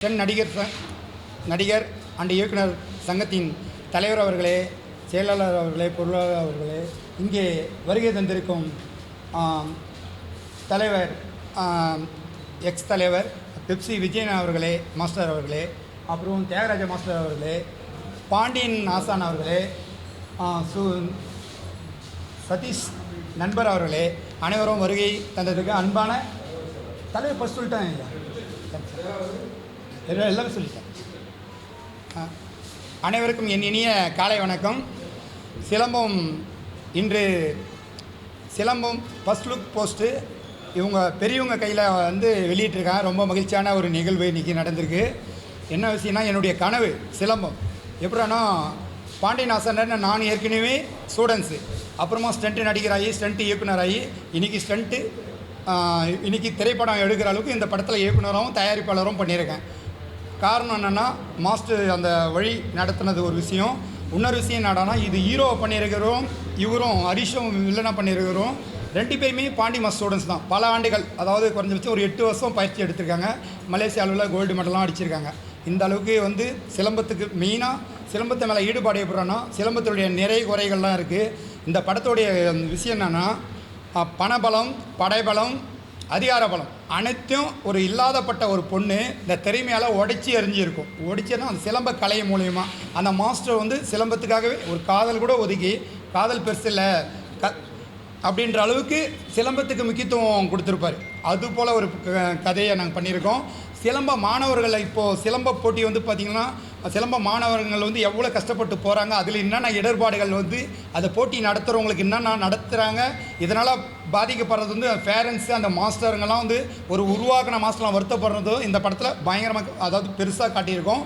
தென் நடிகர் நடிகர் அண்ட் இயக்குனர் சங்கத்தின் தலைவர் அவர்களே செயலாளர் அவர்களே பொருளாளர் அவர்களே இங்கே வருகை தந்திருக்கும் தலைவர் எக்ஸ் தலைவர் பெப்சி விஜயன் அவர்களே மாஸ்டர் அவர்களே அப்புறம் தியாகராஜ மாஸ்டர் அவர்களே பாண்டியன் ஆசான் அவர்களே சு சதீஷ் நண்பர் அவர்களே அனைவரும் வருகை தந்ததுக்கு அன்பான தலைவர் ஃபஸ்ட் சொல்லிட்டேன். ஐயா எல்லாமே சொல்லிட்டேன் அனைவருக்கும் என் இனிய காலை வணக்கம். சிலம்பம் இன்று சிலம்பம் ஃபஸ்ட் லுக் போஸ்ட்டு இவங்க பெரியவங்க கையில் வந்து வெளியிட்டிருக்காங்க. ரொம்ப மகிழ்ச்சியான ஒரு நிகழ்வு இன்றைக்கி நடந்திருக்கு. என்ன விஷயம்னா என்னுடைய கனவு சிலம்பம். எப்படின்னா பாண்டியநாசன் நான் ஏற்கனவே ஸ்டூடெண்ட்ஸு அப்புறமா ஸ்டண்ட்டு நடிகராகி ஸ்டண்ட் இயக்குனராகி இன்றைக்கி ஸ்டண்ட்டு இன்றைக்கி திரைப்படம் எடுக்கிற அளவுக்கு இந்த படத்தில் இயக்குனரும் தயாரிப்பாளரும் பண்ணியிருக்கேன். காரணம் என்னென்னா மாஸ்டர் அந்த வழி நடத்துனது ஒரு விஷயம். இன்னொரு விஷயம் என்னடானா இது ஹீரோவை பண்ணியிருக்கிறோம் இவரும் ஹரிஷும் வில்லனாக பண்ணியிருக்கிறோம். ரெண்டு பேருமே பாண்டி மாஸ் ஸ்டூடெண்ட்ஸ் தான். பல ஆண்டுகள் அதாவது குறைஞ்சபட்சம் ஒரு எட்டு வருஷம் பயிற்சி எடுத்திருக்காங்க. மலேசிய அளவில் கோல்டு மெடலாம் அடிச்சிருக்காங்க. இந்த அளவுக்கு வந்து சிலம்பத்துக்கு மெயினாக சிலம்பத்து மேலே ஈடுபாடு எப்படின்னா சிலம்பத்துடைய நிறை குறைகள்லாம் இருக்குது இந்த படத்துடைய விஷயம் என்னென்னா பணபலம் படைபலம் அதிகார பலம் அனைத்தும் ஒரு இல்லாதப்பட்ட ஒரு பொண்ணு இந்த திறமையால் உடைச்சி எறிஞ்சிருக்கும். உடைச்சினா அந்த சிலம்ப கலை மூலயமா. அந்த மாஸ்டர் வந்து சிலம்பத்துக்காகவே ஒரு காதல் கூட ஒதுக்கி காதல் பெருசு இல்லை. அப்படின்ற அளவுக்கு சிலம்பத்துக்கு முக்கியத்துவம் கொடுத்துருப்பாரு. அது போல் ஒரு க- கதையை நாங்கள் பண்ணியிருக்கோம். சிலம்ப மாணவர்களை இப்போது சிலம்ப போட்டி வந்து பார்த்திங்கன்னா சிலம்ப மாணவர்கள் வந்து எவ்வளோ கஷ்டப்பட்டு போகிறாங்க அதில் என்னென்ன இடர்பாடுகள் வந்து அதை போட்டி நடத்துகிறவங்களுக்கு என்னென்ன நடத்துகிறாங்க இதனால் பாதிக்கப்படுறது வந்து பேரண்ட்ஸு அந்த மாஸ்டருங்கெல்லாம் வந்து ஒரு உருவாக்கின மாஸ்டர்லாம் வருத்தப்படுறதும் இந்த படத்தில் பயங்கரமாக அதாவது பெருசாக காட்டியிருக்கோம்.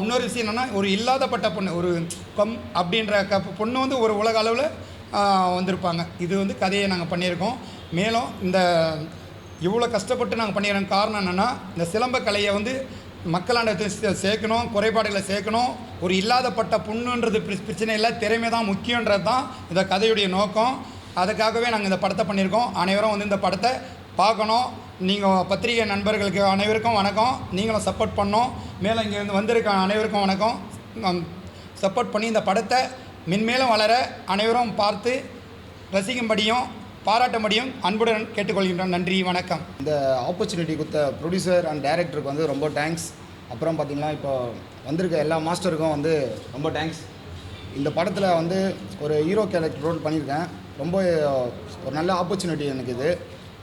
இன்னொரு விஷயம் என்னென்னா ஒரு இல்லாதப்பட்ட பொண்ணு ஒரு கம் அப்படின்ற க பொண்ணு வந்து ஒரு உலக அளவில் வந்திருப்பாங்க. இது வந்து கதையை நாங்கள் பண்ணியிருக்கோம். மேலும் இந்த இவ்வளோ கஷ்டப்பட்டு நாங்கள் பண்ணிடுறோம் காரணம் என்னென்னா இந்த சிலம்ப கலையை வந்து மக்களாண்ட சேர்க்கணும் குறைபாடுகளை சேர்க்கணும். ஒரு இல்லாதப்பட்ட புண்ணுன்றது பிரச்சனை இல்லை திறமை தான் முக்கியன்றது தான் இந்த கதையுடைய நோக்கம். அதுக்காகவே நாங்கள் இந்த படத்தை பண்ணியிருக்கோம். அனைவரும் வந்து இந்த படத்தை பார்க்கணும். நீங்கள் பத்திரிகை நண்பர்களுக்கு அனைவருக்கும் வணக்கம். நீங்களும் சப்போர்ட் பண்ணோம் மேலும் இங்கே வந்து வந்திருக்க அனைவருக்கும் வணக்கம். சப்போர்ட் பண்ணி இந்த படத்தை மென்மேலும் வளர அனைவரும் பார்த்து ரசிக்கும்படியும் பாராட்டும்படியும் அன்புடன் கேட்டுக்கொள்கின்றோம். நன்றி வணக்கம். இந்த ஆப்பர்ச்சுனிட்டி கொடுத்த ப்ரொடியூசர் அண்ட் டைரக்டருக்கு வந்து ரொம்ப தேங்க்ஸ் அப்புறம் பார்த்தீங்கன்னா இப்போ வந்திருக்க எல்லா மாஸ்டருக்கும் வந்து ரொம்ப தேங்க்ஸ் இந்த படத்தில் வந்து ஒரு ஹீரோ கேரக்டர் ரோல் பண்ணியிருக்கேன். ரொம்ப ஒரு நல்ல ஆப்பர்ச்சுனிட்டி எனக்கு இது.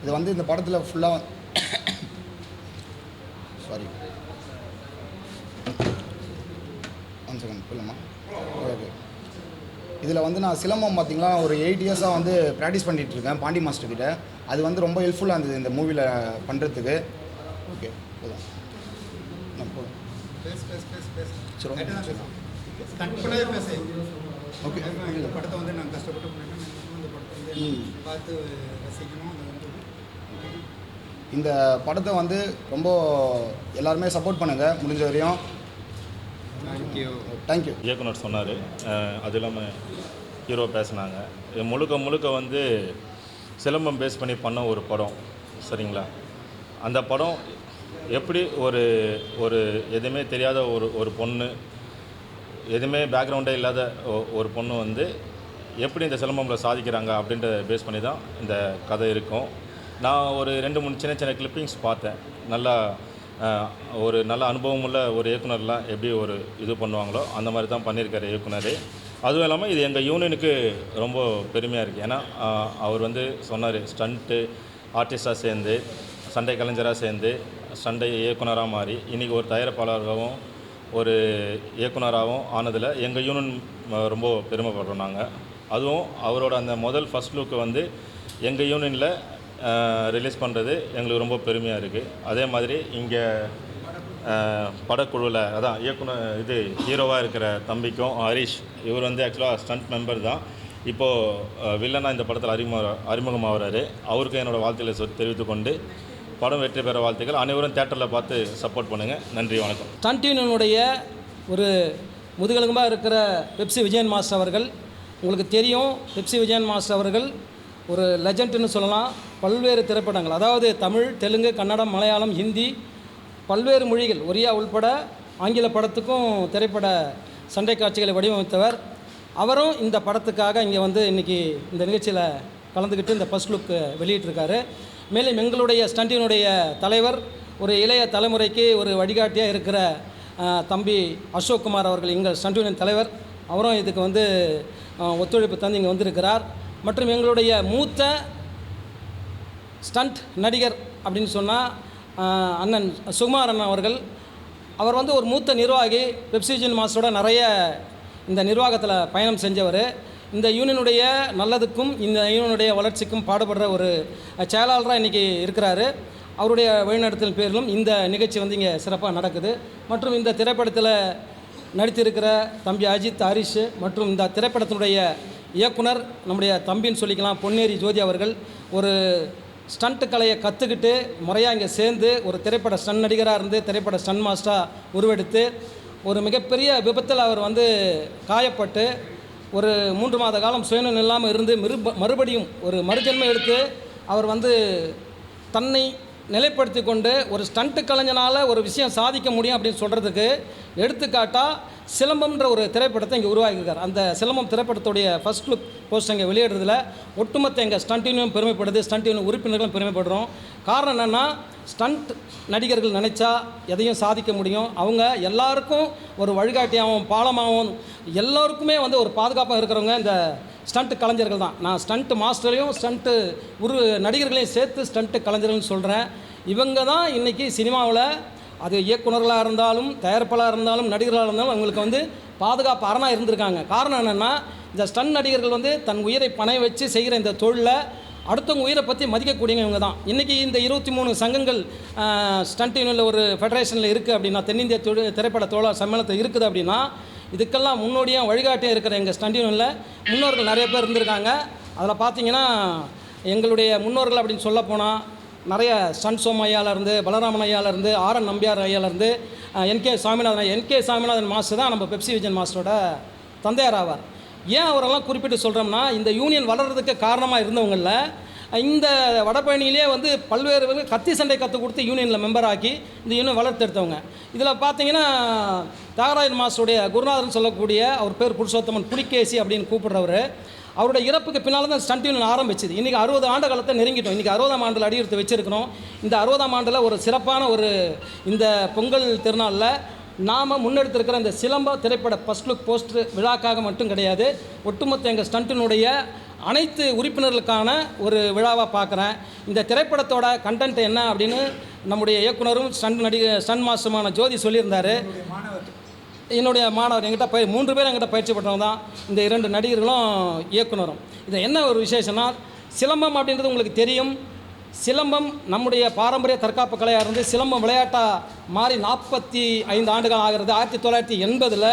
இது வந்து இந்த படத்தில் ஃபுல்லாக சாரி ஒன் செகண்ட் இல்லைம்மா ஓகே இதில் வந்து நான் சிலம்பம் பார்த்தீங்களா ஒரு எயிட் இயர்ஸாக வந்து ப்ராக்டிஸ் பண்ணிகிட்டு இருக்கேன் பாண்டி மாஸ்டர் கிட்ட. அது வந்து ரொம்ப ஹெல்ப்ஃபுல்லாக இருந்தது இந்த மூவியில் பண்ணுறதுக்கு ஓகே போதும். நான் ஓகே படத்தை வந்து நாங்கள் கஷ்டப்பட்டு. பார்த்து ரசிக்கணும். இந்த படத்தை வந்து ரொம்ப எல்லாருமே சப்போர்ட் பண்ணுங்கள் முடிஞ்ச வரையும். தேங்க்யூ இயக்குனர் சொன்னார். அது இல்லாமல் ஹீரோ பேசுனாங்க. இது முழுக்க முழுக்க வந்து சிலம்பம் பேஸ் பண்ணி பண்ண ஒரு படம். சரிங்களா? அந்த படம் எப்படி ஒரு ஒரு எதுவுமே தெரியாத ஒரு ஒரு பொண்ணு எதுவுமே பேக்ரவுண்டே இல்லாத ஒ- ஒரு பொண்ணு வந்து எப்படி இந்த சிலம்பமில் சாதிக்கிறாங்க அப்படின்ற பேஸ் பண்ணி தான் இந்த கதை இருக்கும். நான் ஒரு ரெண்டு மூணு சின்ன சின்ன கிளிப்பிங்ஸ் பார்த்தேன். நல்லா ஒரு நல்ல அனுபவமுள்ள ஒரு இயக்குனர்லாம் எப்படி ஒரு இது பண்ணுவாங்களோ அந்த மாதிரி தான் பண்ணியிருக்காரு இயக்குனர். அதுவும் இல்லாமல் இது எங்கள் யூனியனுக்கு ரொம்ப பெருமையாக இருக்குது ஏன்னா அவர் வந்து சொன்னார் ஸ்டண்ட்டு ஆர்டிஸ்டாக சேர்ந்து சண்டை கலைஞராக சேர்ந்து சண்டை இயக்குனராக மாறி இன்றைக்கி ஒரு தயாரிப்பாளராகவும் ஒரு இயக்குனராகவும் ஆனதில் எங்கள் யூனியன் ரொம்ப பெருமைப்படுறோம் நாங்கள் அதுவும் அவரோட அந்த முதல் ஃபர்ஸ்ட் லுக்கு வந்து எங்கள் யூனியனில் ரிலீஸ் பண்ணுறது எங்களுக்கு ரொம்ப பெருமையாக இருக்குது அதே மாதிரி இங்கே படக்குழுவில் அதான் இயக்குனர் இது ஹீரோவாக இருக்கிற தம்பிக்கும் ஹரிஷ் இவர் வந்து ஆக்சுவலாக ஸ்டண்ட் மெம்பர் தான். இப்போது வில்லனாக இந்த படத்தில் அறிமுக அறிமுகமாகிறாரு அவருக்கும் என்னோடய வாழ்த்துக்களை சொ தெரிவித்துக்கொண்டு படம் வெற்றி பெற வாழ்த்துக்கள். அனைவரும் தேட்டரில் பார்த்து சப்போர்ட் பண்ணுங்கள் நன்றி வணக்கம். ஸ்டண்டினுடைய ஒரு முதுகெலும்பாக இருக்கிற பெப்சி விஜயன் மாஸ்டர் அவர்கள் உங்களுக்கு தெரியும் பெப்சி விஜயன் மாஸ்டர் அவர்கள் ஒரு லெஜண்ட்னு சொல்லலாம். பல்வேறு திரைப்படங்கள். அதாவது தமிழ் தெலுங்கு கன்னடம் மலையாளம் ஹிந்தி பல்வேறு மொழிகள். ஒரியா உள்பட ஆங்கில படத்துக்கும் திரைப்பட சண்டை காட்சிகளை வடிவமைத்தவர். அவரும் இந்த படத்துக்காக இங்கே வந்து இன்றைக்கி இந்த நிகழ்ச்சியில் கலந்துக்கிட்டு இந்த ஃபஸ்ட் லுக் வெளியிட்டிருக்காரு. மேலும் எங்களுடைய ஸ்டண்டினுடைய தலைவர் ஒரு இளைய தலைமுறைக்கு ஒரு வழிகாட்டியாக இருக்கிற தம்பி அசோக் குமார் அவர்கள் எங்கள் ஸ்டண்டினின் தலைவர். அவரும் இதுக்கு வந்து ஒத்துழைப்பு தந்து இங்கே வந்திருக்கிறார். மற்றும் எங்களுடைய மூத்த ஸ்டண்ட் நடிகர் அப்படின்னு சொன்னால் அண்ணன் சுகுமார் அண்ணன் அவர்கள். அவர் வந்து ஒரு மூத்த நிர்வாகி வெப்சிஜன் மாஸ்டரோட நிறைய இந்த நிர்வாகத்தில் பயணம் செஞ்சவர். இந்த யூனியனுடைய நல்லதுக்கும் இந்த யூனியனுடைய வளர்ச்சிக்கும் பாடுபடுற ஒரு செயலாளராக இன்றைக்கி இருக்கிறாரு. அவருடைய வழிநடத்தல் பேரிலும் இந்த நிகழ்ச்சி வந்து இங்கே சிறப்பாக நடக்குது. மற்றும் இந்த திரைப்படத்தில் நடித்திருக்கிற தம்பி அஜித் ஹரிஷ் மற்றும் இந்த திரைப்படத்தினுடைய இயக்குனர் நம்முடைய தம்பின்னு சொல்லிக்கலாம் பொன்னேரி ஜோதி அவர்கள் ஒரு ஸ்டண்ட்டு கலையை கற்றுக்கிட்டு முறையாக இங்கே சேர்ந்து ஒரு திரைப்பட ஸ்டன் நடிகராக இருந்து திரைப்பட ஸ்டன் மாஸ்டராக உருவெடுத்து ஒரு மிகப்பெரிய விபத்தில் அவர் வந்து காயப்பட்டு ஒரு மூன்று மாத காலம் சுயநலம் இல்லாமல் இருந்து மிரு மறுபடியும் ஒரு மறுஜன்மை எடுத்து அவர் வந்து தன்னை நிலைப்படுத்தி கொண்டு ஒரு ஸ்டண்ட்டு கலைஞனால் ஒரு விஷயம் சாதிக்க முடியும் அப்படின்னு சொல்கிறதுக்கு எடுத்துக்காட்டாக சிலம்பம்ன்ற ஒரு திரைப்படத்தை இங்கே உருவாக்கியிருக்கார். அந்த சிலம்பம் திரைப்படத்துடைய ஃபர்ஸ்ட் லுக் போஸ்ட் இங்கே வெளியிடுறதுல ஒட்டுமொத்த எங்கள் ஸ்டண்ட் யூனியன் பெருமைப்படுது ஸ்டண்ட் யூனியன் உறுப்பினர்களும் பெருமைப்படுறோம். காரணம் என்னென்னா ஸ்டண்ட் நடிகர்கள் நினச்சா எதையும் சாதிக்க முடியும். அவங்க எல்லாருக்கும் ஒரு வழிகாட்டியாகவும் பாலமாகவும் எல்லோருக்குமே வந்து ஒரு பாதுகாப்பாக இருக்கிறவங்க இந்த ஸ்டண்ட் கலைஞர்கள் தான். நான் ஸ்டண்ட்டு மாஸ்டரையும் ஸ்டண்ட்டு உரு நடிகர்களையும் சேர்த்து ஸ்டண்ட்டு கலைஞர்கள்னு சொல்கிறேன் இவங்க தான் இன்றைக்கி சினிமாவில் அது இயக்குனர்களாக இருந்தாலும் தயாரிப்பாளராக இருந்தாலும் நடிகர்களாக இருந்தாலும் அவங்களுக்கு வந்து பாதுகாப்பு அரணாக இருந்திருக்காங்க. காரணம் என்னென்னா இந்த ஸ்டன் நடிகர்கள் வந்து தன் உயிரை பணைய வச்சு செய்கிற இந்த தொழிலை அடுத்தவங்க உயிரை பற்றி மதிக்கக்கூடியவங்க இவங்க தான் இன்றைக்கி இந்த இருபத்தி மூணு சங்கங்கள் ஸ்டண்ட் யூனியனில் ஒரு ஃபெடரேஷனில் இருக்குது அப்படின்னா தென்னிந்திய தொழில் திரைப்பட தோழர் சம்மேளனத்தில் இருக்குது அப்படின்னா இதுக்கெல்லாம் முன்னோடியாக வழிகாட்டியாக இருக்கிற எங்கள் ஸ்டண்ட் யூனியனில் முன்னோர்கள் நிறைய பேர் இருந்திருக்காங்க. அதில் பார்த்தீங்கன்னா எங்களுடைய முன்னோர்கள் அப்படின்னு சொல்ல போனால் நிறைய சன் சோம் பலராமன் ஐயாவிலேருந்து R N Nambiar ஐயாலேருந்து N K Saminathan N K Saminathan master தான் நம்ம பெப்சி விஜயன் மாஸ்டரோட தந்தையார் ஆவார். ஏன் அவரெல்லாம் குறிப்பிட்டு சொல்கிறோம்னா இந்த யூனியன் வளர்கிறதுக்கு காரணமாக இருந்தவங்களில் இந்த வடபழனியிலே வந்து பல்வேறு கத்தி சண்டை கற்றுக் கொடுத்து யூனியனில் மெம்பர் ஆக்கி இந்த யூனியன் வளர்த்தெடுத்தவங்க இதில் பார்த்தீங்கன்னா தியாகராஜன் மாஸ்டருடைய குருநாதர்னு சொல்லக்கூடிய அவர் பேர் புருஷோத்தமன் புலிகேசி அப்படின்னு கூப்பிடுறவர். அவருடைய இறப்புக்கு பின்னால் தான் ஸ்டண்ட் யூனியன் ஆரம்பிச்சது. இன்றைக்கி அறுபது ஆண்டு காலத்தை நெருங்கிட்டோம். இன்றைக்கி அறுபதாம் ஆண்டில் அடியெடுத்து வச்சிருக்கிறோம். இந்த அறுபதாம் ஆண்டில் ஒரு சிறப்பான ஒரு இந்த பொங்கல் திருநாளில் நாம் முன்னெடுத்திருக்கிற இந்த சிலம்ப திரைப்பட ஃபஸ்ட் லுக் போஸ்டர் விழாக்காக மட்டும் கிடையாது. ஒட்டுமொத்த எங்கள் ஸ்டண்ட்டினுடைய அனைத்து உறுப்பினர்களுக்கான ஒரு விழாவாக பார்க்குறேன் இந்த திரைப்படத்தோட கண்டென்ட் என்ன அப்படின்னு நம்முடைய இயக்குனரும் ஸ்டன் நடிகை ஸ்டன் மாஸ்டருமான ஜோதி சொல்லியிருந்தார். என்னுடைய மாணவர் எங்கிட்ட பய மூன்று பேர் எங்கிட்ட பயிற்சி பெற்றவங்க தான் இந்த இரண்டு நடிகர்களும் இயக்குனரும். இது என்ன ஒரு விசேஷம்னா சிலம்பம் அப்படின்றது உங்களுக்கு தெரியும். சிலம்பம் நம்முடைய பாரம்பரிய தற்காப்பு கலையாக இருந்து சிலம்பம் விளையாட்டாக மாறி நாற்பத்தி ஐந்து ஆண்டுகள் ஆகிறது. ஆயிரத்தி தொள்ளாயிரத்தி எண்பதில்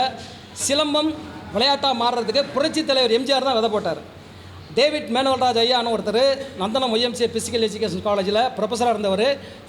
சிலம்பம் விளையாட்டாக மாறுறதுக்கு புரட்சித் தலைவர் எம்ஜிஆர் தான் விதை போட்டார். டேவிட் மேனோல்ராஜ் ஐயான்னு ஒருத்தர் நந்தனம் ஒய்எம்சி பிசிக்கல் எஜுகேஷன் காலேஜில் ப்ரொஃபஸராக இருந்தவர்.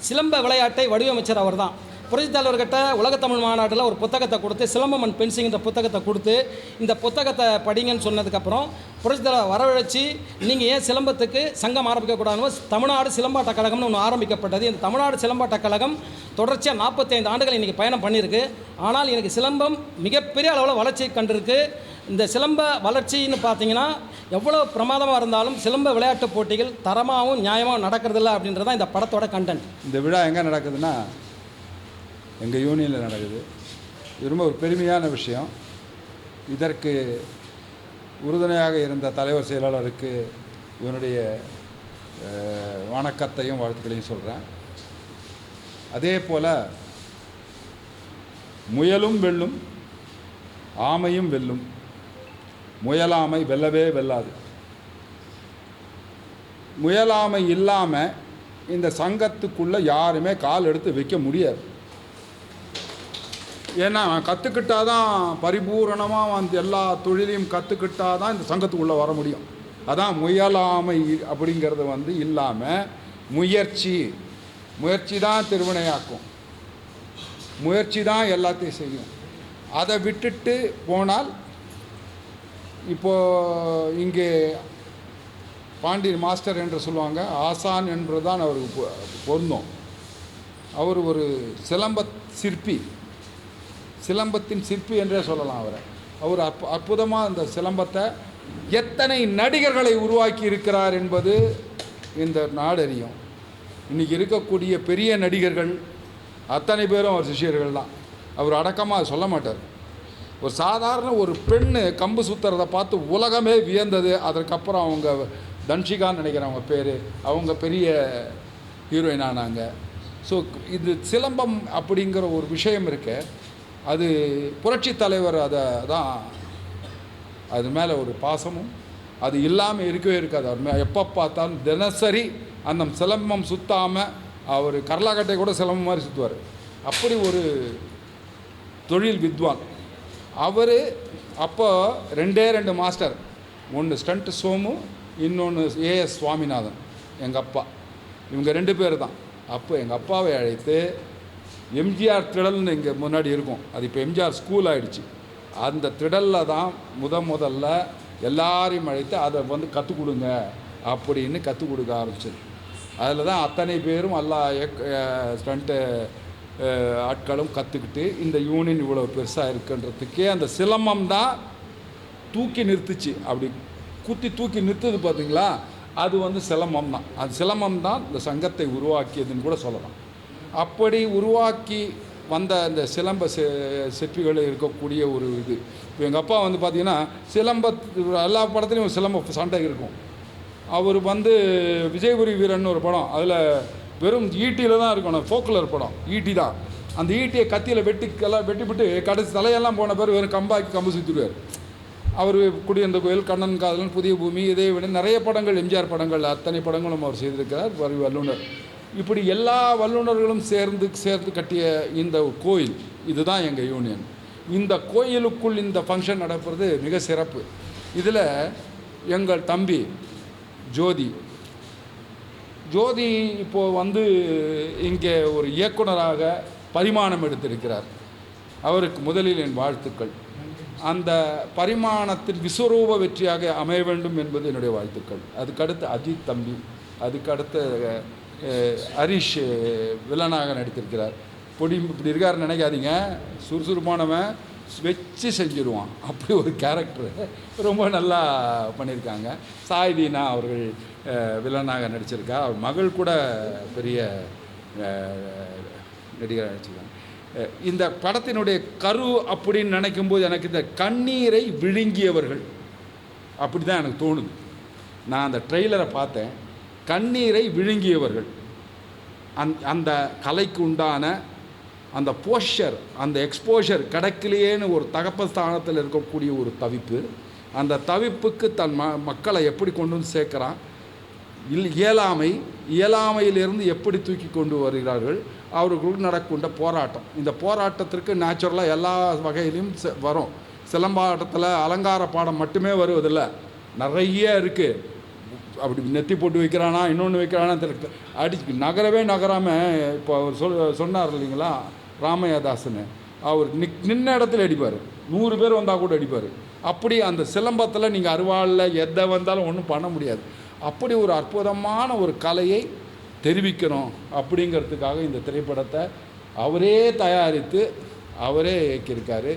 சிலம்ப விளையாட்டை வடிவமைச்சர் அவர் தான் புரட்சித் தலைவர்கிட்ட உலகத்தமிழ் மாநாட்டில் ஒரு புத்தகத்தை கொடுத்து சிலம்பம் அண்ட் பென்சிங் இந்த புத்தகத்தை கொடுத்து இந்த புத்தகத்தை படிங்கன்னு சொன்னதுக்கப்புறம் புரட்சித் தலைவர் வரவழைச்சி நீங்கள் ஏன் சிலம்பத்துக்கு சங்கம் ஆரம்பிக்கக்கூடாதுன்னு தமிழ்நாடு சிலம்பாட்ட கழகம்னு ஒன்று ஆரம்பிக்கப்பட்டது. இந்த தமிழ்நாடு சிலம்பாட்ட கழகம் தொடர்ச்சியாக நாற்பத்தைந்து ஆண்டுகள் இன்றைக்கி பயணம் பண்ணியிருக்கு ஆனால் எனக்கு சிலம்பம் மிகப்பெரிய அளவில் வளர்ச்சி கண்டிருக்கு. இந்த சிலம்ப வளர்ச்சின்னு பார்த்தீங்கன்னா எவ்வளோ பிரமாதமாக இருந்தாலும் சிலம்ப விளையாட்டு போட்டிகள் தரமாகவும் நியாயமாகவும் நடக்கிறதில்ல அப்படின்றது தான் இந்த படத்தோட கண்டென்ட் இந்த விழா எங்கே நடக்குதுன்னா எங்கள் யூனியனில் நடக்குது. இது ரொம்ப ஒரு பெருமையான விஷயம். இதற்கு உறுதுணையாக இருந்த தலைவர் செயலாளருக்கு இவனுடைய வணக்கத்தையும் வாழ்த்துக்களையும் சொல்கிறேன் அதே போல் முயலும் வெல்லும் ஆமையும் வெல்லும். முயலாமை வெல்லவே வெல்லாது. முயலாமை இல்லாமல் இந்த சங்கத்துக்குள்ளே யாருமே கால் எடுத்து வைக்க முடியாது. ஏன்னா அவன் கற்றுக்கிட்டா தான் பரிபூரணமாக வந்து எல்லா தொழிலையும் கற்றுக்கிட்டா தான் இந்த சங்கத்துக்குள்ளே வர முடியும். அதான் முயலாமை அப்படிங்கிறது வந்து இல்லாமல் முயற்சி. முயற்சி தான் திருவினையாக்கும். முயற்சி தான் எல்லாத்தையும் செய்யும். அதை விட்டுட்டு போனால் இப்போது இங்கே பாண்டி மாஸ்டர் என்று சொல்லுவாங்க ஆசான் என்று தான் அவருக்கு பொ- அவர் ஒரு சிலம்ப சிற்பி. சிலம்பத்தின் சிற்பி என்றே சொல்லலாம் அவரை. அவர் அற்ப அற்புதமாக அந்த சிலம்பத்தை எத்தனை நடிகர்களை உருவாக்கி இருக்கிறார் என்பது இந்த நாடறியும் இன்றைக்கி இருக்கக்கூடிய பெரிய நடிகர்கள் அத்தனை பேரும் அவர் சிஷியர்கள் தான். அவர் அடக்கமாக சொல்ல மாட்டார். ஒரு சாதாரண ஒரு பெண்ணு கம்பு சுற்றுறதை பார்த்து உலகமே வியந்தது. அதற்கப்புறம் அவங்க தன்ஷிகான்னு நினைக்கிறேன் அவங்க பேர். அவங்க பெரிய ஹீரோயின் ஆனாங்க. ஸோ இது சிலம்பம் அப்படிங்கிற ஒரு விஷயம் இருக்குது அது புரட்சி தலைவர் அதை தான் அது மேலே ஒரு பாசமும் அது இல்லாமல் இருக்கவே இருக்காது. அவர் மே எப்போ பார்த்தாலும் தினசரி அந்த சிலம்பம் சுத்தாமல் அவர் கரலாக்கட்டை கூட சிலம்பம் மாதிரி சுற்றுவார் அப்படி ஒரு தொழில் வித்வான். அவர் அப்போ ரெண்டே ரெண்டு மாஸ்டர். ஒன்று ஸ்டண்ட் சோமு இன்னொன்று ஏஎஸ் சுவாமிநாதன் எங்கள் அப்பா. இவங்க ரெண்டு பேர் தான் அப்போ எங்கள் அப்பாவை அழைத்து எம்ஜிஆர் திடல்னு இங்கே முன்னாடி இருக்கும். அது இப்போ எம்ஜிஆர் ஸ்கூல் ஆகிடுச்சு அந்த திடலில் தான் முத முதல்ல எல்லாரையும் அழைத்து அதை வந்து கற்றுக் கொடுங்க அப்படின்னு கற்றுக் கொடுக்க ஆரம்பிச்சது. அதில் தான் அத்தனை பேரும் எல்லா ஸ்டண்ட்டு ஆட்களும் கற்றுக்கிட்டு இந்த யூனியன் இவ்வளோ பெருசாக இருக்குன்றதுக்கே அந்த சிலம்பம் தான் தூக்கி நிறுத்துச்சு. அப்படி குத்தி தூக்கி நிறுத்துது பார்த்தீங்களா அது வந்து சிலம்பம் தான். அது சிலம்பம் தான் இந்த சங்கத்தை உருவாக்கியதுன்னு கூட சொல்லலாம். அப்படி உருவாக்கி வந்த அந்த சிலம்ப செ சிற்பிகள் இருக்கக்கூடிய ஒரு இது. இப்போ எங்கள் அப்பா வந்து பார்த்தீங்கன்னா சிலம்ப எல்லா படத்துலையும் சிலம்ப சண்டை இருக்கும். அவர் வந்து விஜயபுரி வீரன் ஒரு படம் அதில் வெறும் ஈட்டியில் தான் இருக்கணும் ஃபோக்குலர் படம் ஈட்டி தான். அந்த ஈட்டியை கத்தியில் வெட்டி எல்லாம் வெட்டிவிட்டு கடைசி தலையெல்லாம் போன பேர் வெறும் கம்பாக்கி கம்பு சுற்றிடுவார் அவர் குடியிருந்த கோயில் கண்ணன் காதலன் புதிய பூமி இதை விட நிறைய படங்கள் எம்ஜிஆர் படங்கள் அத்தனை படங்களும் அவர் செய்திருக்கிறார் வரி இப்படி எல்லா வல்லுநர்களும் சேர்ந்து சேர்ந்து கட்டிய இந்த கோயில் இதுதான் எங்கள் யூனியன். இந்த கோயிலுக்குள் இந்த ஃபங்க்ஷன் நடப்பது மிக சிறப்பு. இதில் எங்கள் தம்பி ஜோதி. ஜோதி இப்போது வந்து இங்கே ஒரு இயக்குனராக பரிமாணம் எடுத்திருக்கிறார். அவருக்கு முதலில் என் வாழ்த்துக்கள். அந்த பரிமாணத்தின் விஸ்வரூப வெற்றியாக அமைய வேண்டும் என்பது என்னுடைய வாழ்த்துக்கள். அதுக்கடுத்து அஜித் தம்பி அதுக்கடுத்து ஹரிஷ் வில்லனாக நடித்திருக்கிறார். பொடி இப்படி இருக்காருன்னு நினைக்காதீங்க. சுறுசுறுப்பானவன் வச்சு செஞ்சுருவான். அப்படி ஒரு கேரக்டர் ரொம்ப நல்லா பண்ணியிருக்காங்க. சாய்தீனா அவர்கள் வில்லனாக நடிச்சிருக்கா. அவர் மகள் கூட பெரிய நடிகர் நடிகராக நடிச்சிருக்காங்க. இந்த படத்தினுடைய கரு அப்படின்னு நினைக்கும்போது எனக்கு இந்த கண்ணீரை விழுங்கியவர்கள். அப்படி தான் எனக்கு தோணுது. நான் அந்த ட்ரெய்லரை பார்த்தேன். கண்ணீரை விழுங்கியவர்கள். அந் அந்த கலைக்கு உண்டான அந்த போஷர் அந்த எக்ஸ்போஷர் கிடைக்கலையேன்னு ஒரு தகப்பஸ்தானத்தில் இருக்கக்கூடிய ஒரு தவிப்பு அந்த தவிப்புக்கு தன் ம மக்களை எப்படி கொண்டு வந்து சேர்க்குறான்? இல் இயலாமை இயலாமையிலிருந்து எப்படி தூக்கி கொண்டு வருகிறார்கள்? அவர்களுக்கு நடக்கின்ற போராட்டம். இந்த போராட்டத்திற்கு நேச்சுரலாக எல்லா வகையிலையும் வரும். சிலம்பாட்டத்தில் அலங்கார பாடம் மட்டுமே வருவதில்லை. நிறைய இருக்குது அப்படி நெத்தி போட்டு வைக்கிறானா இன்னொன்று வைக்கிறானா தெரியல. அடிச்சு நகரவே நகராமல் இப்போ அவர் சொல் சொன்னார் இல்லைங்களா ராமையாதாசன் அவர் நிக் நின்ன இடத்துல அடிப்பார். நூறு பேர் வந்தால் கூட அடிப்பார். அப்படி அந்த சிலம்பத்தில் நீங்கள் அருவாளில் எதை வந்தாலும் ஒன்றும் பண்ண முடியாது. அப்படி ஒரு அற்புதமான ஒரு கலையை தெரிவிக்கணும் அப்படிங்கிறதுக்காக இந்த திரைப்படத்தை அவரே தயாரித்து அவரே இயக்கியிருக்காரு.